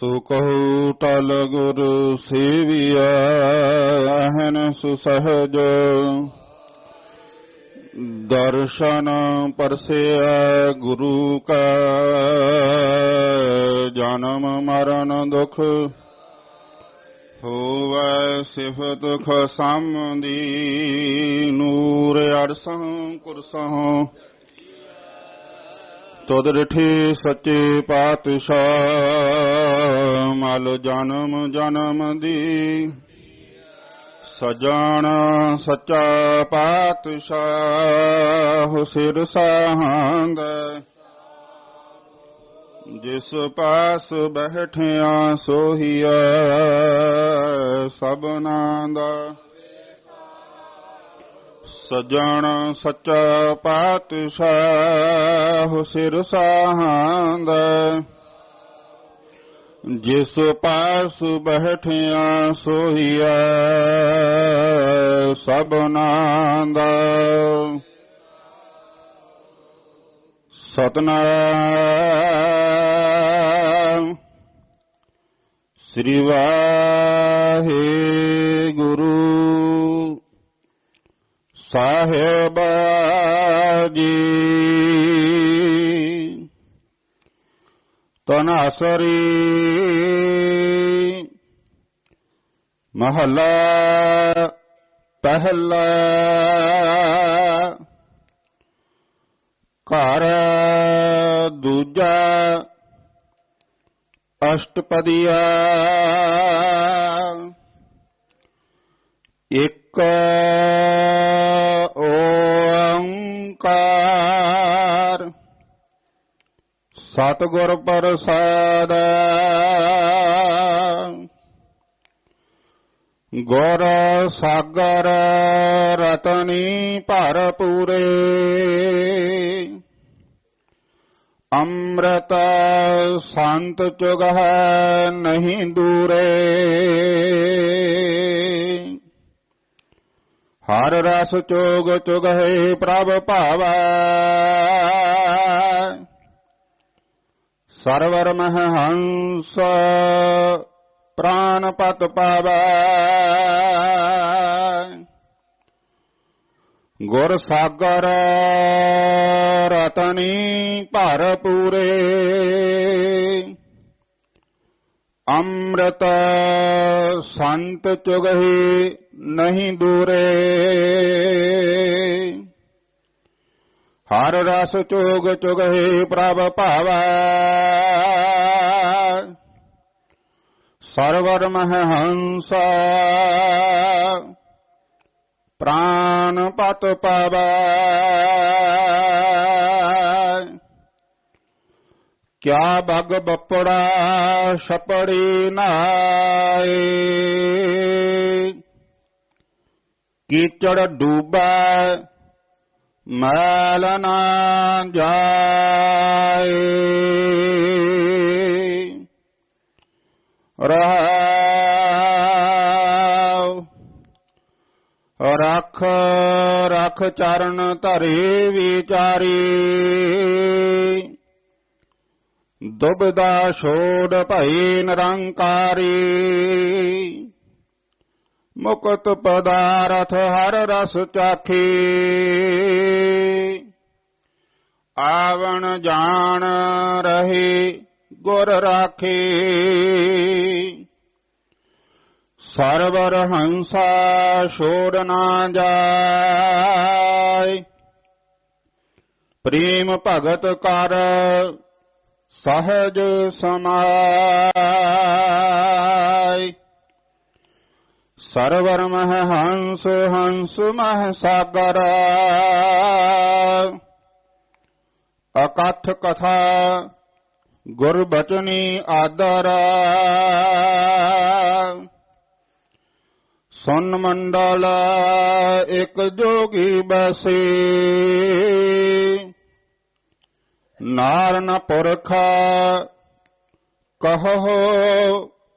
ਸੋ ਕਹੂ ਟਲ ਗੁਰ ਸੇਵਿਆ ਅਹਨ ਸੁਸਹਜ। ਦਰਸ਼ਨ ਪਰਸਿਆ ਗੁਰੂ ਕਾ, ਜਨਮ ਮਰਨ ਦੁਖ ਹੋਵੈ ਸਿਫਤ ਖਸਮਦੀ ਨੂਰ ਅਰਸਹ ਕੁਰਸਹ ਤੁਧ ਰਿਠੀ ਸੱਚੇ ਪਾਤਸ਼ਾਹ, ਮਲ ਜਨਮ ਜਨਮ ਦੀ। ਸਜਣ ਸੱਚਾ ਪਾਤਸ਼ਾਹ, ਸਿਰ ਸਾਹੰਦ ਜਿਸ ਪਾਸ ਬੈਠਿਆ ਸੋਹੀਆ ਸਭਨਾ ਦਾ ਸਜਣ ਸੱਚਾ ਪਾਤਸ਼ਾਹ ਸਿਰ ਸਾਹੰਦ। ਜਿਸ ਪਾਸ ਬੈਠਿਆ ਸੋਹੀਆ ਸਭਨਾ ਦਾ ਸਤਨਾਮ ਸ੍ਰੀ ਵਾਹਿਗੁਰੂ ਸਾਹਿਬ ਜੀ ਤਨਾਸਰੀ ਮਹਲਾ ਪਹਿਲਾ ਘਰ ਦੂਜਾ ਅਸ਼ਟਪਦੀਆ। ਇੱਕ ਸਤਗੁਰ ਪ੍ਰਸਾਦ। ਗੁਰ ਸਾਗਰ ਰਤਨੀ ਭਰਪੂਰੇ। ਅੰਮ੍ਰਿਤ ਸੰਤ ਚੁਗਹ ਨਹੀਂ ਦੂਰੇ। ਹਰ ਰਸ ਚੋਗ ਚੁਗਹਿ ਪ੍ਰਭ ਭਾਵੈ। ਸਰਵਰ ਹੰਸ ਪ੍ਰਾਨ ਪਤ ਪਾਵੈ ਗੁਰ ਸਾਗਰ ਰਤਨੀ ਭਰਪੂਰੇ ਅੰਮ੍ਰਿਤ ਸੰਤ ਚੁਗਹੀ ਨਹੀਂ ਦੂਰੇ ਹਰ ਰਸ ਚੋਗ ਚੁਗਹੀ ਪ੍ਰਭ ਭਾਵੈ। ਸਰਵਰ ਮਹ ਹੰਸ ਪ੍ਰਾਨ ਪਤ ਪਾਵੈ। ਕਿਆ ਬਗ ਬਪੜਾ ਛਪੜੀ ਨਾਏ। ਕੀਚੜ ਡੂਬੈ ਮੈਲ ਨਾ ਜਾਏ ਰਹਾਉ ਰਖ ਰਖ ਚਰਨ ਧਰੇ ਵਿਚਾਰੀ ਦੁਬਦਾ ਛੋੜ ਭਈ ਨਿਰੰਕਾਰੀ ਮੁਕਤ ਪਦਾਰਥ ਹਰ ਰਸ ਚਾਖੀ। ਆਵਣ ਜਾਣ ਰਹੀ ਗੁਰ ਰਾਖੀ। ਸਰਵਰ ਹੰਸਾ ਛੋੜ ਨਾ ਜਾਏ। ਪ੍ਰੇਮ ਭਗਤ ਕਰ ਸਹਜ ਸਮਾਈ ਸਰਵਰ ਹੰਸ ਹੰਸ ਮਹ ਸਾਗਰ। ਅਕਥ ਕਥਾ ਗੁਰ ਬਚਨੀ ਆਦਰ। ਸੁਨ ਮੰਡਲ ਇਕ ਜੋਗੀ ਬਸੇ। ਨਾਰਨ ਪੁਰਖ ਕਹੋ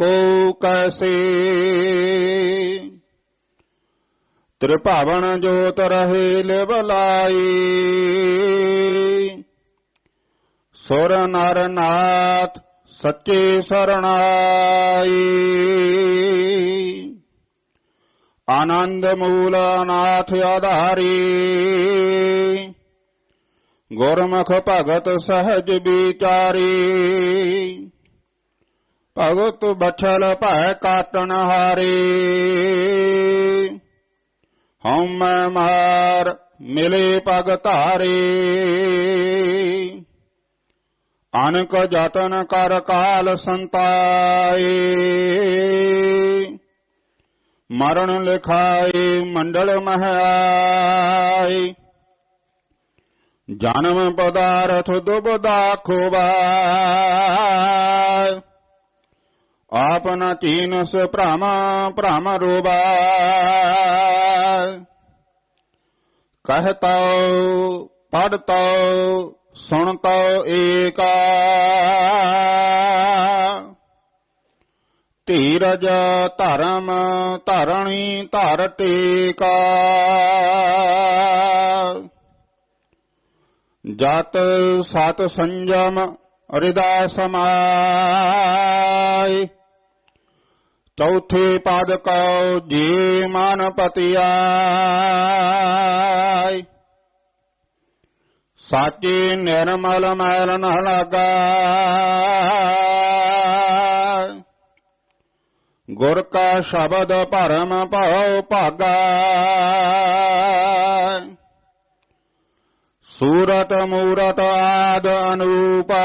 ਕੋ ਕੈਸੇ ਤ੍ਰਿਭਾਵਨ ਜੋਤ ਰਹੇ ਲਿਵਲਾਈ ਸੁਰ ਨਰ ਨਾਥ ਸੱਚੇ ਸਰਣਾਈ ਆਨੰਦ ਮੂਲ ਅਨਾਥ ਆਧਾਰੀ ਗੁਰਮੁਖ ਭਗਤ ਸਹਜ ਵਿਚਾਰੀ ਭਗਤ ਬਛਲ ਭੈ ਕਾਟਣ ਹਾਰੇ। ਹਉ ਮਾਰ ਮਿਲੇ ਪਗ ਧਾਰੇ। ਅਨਕ ਜਤਨ ਕਰ ਕਾਲ ਸੰਤਾਏ। ਮਰਨ ਲਿਖਾਏ ਮੰਡਲ ਮਹਾਈ ਜਨਮ ਪਦਾਰਥ ਦੁਬਦਾ ਖੋਬਾ ਆਪਨ ਤੀਨਸ ਭ੍ਰਮ ਭ੍ਰਮ ਰੋਬਾ। ਕਹਤਾ ਪੜਤਾ ਸੁਣਤਾ ਏਕਾ। ਧੀਰਜ ਧਰਮ ਧਰਣੀ ਧਰ ਟੇਕਾ। ਜਤ ਸਤ ਸੰਜਮ ਹਿਰਦਾ ਸਮਾਈ। ਚੌਥੇ ਪਦ ਕਉ ਜੀ ਮਨ ਪਤਿਆਈ। ਸਾਚੇ ਨਿਰਮਲ ਮੈਲ ਨ ਲਾਗਾ ਗੁਰ ਕਾ ਸ਼ਬਦ ਭਰਮ ਭਉ ਭਾਗਾ ਸੂਰਤ ਮੂਰਤ ਆਦ ਅਨੂਪਾ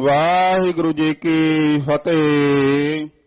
ਵਾਹਿਗੁਰੂ ਜੀ ਕੀ ਫਤਿਹ।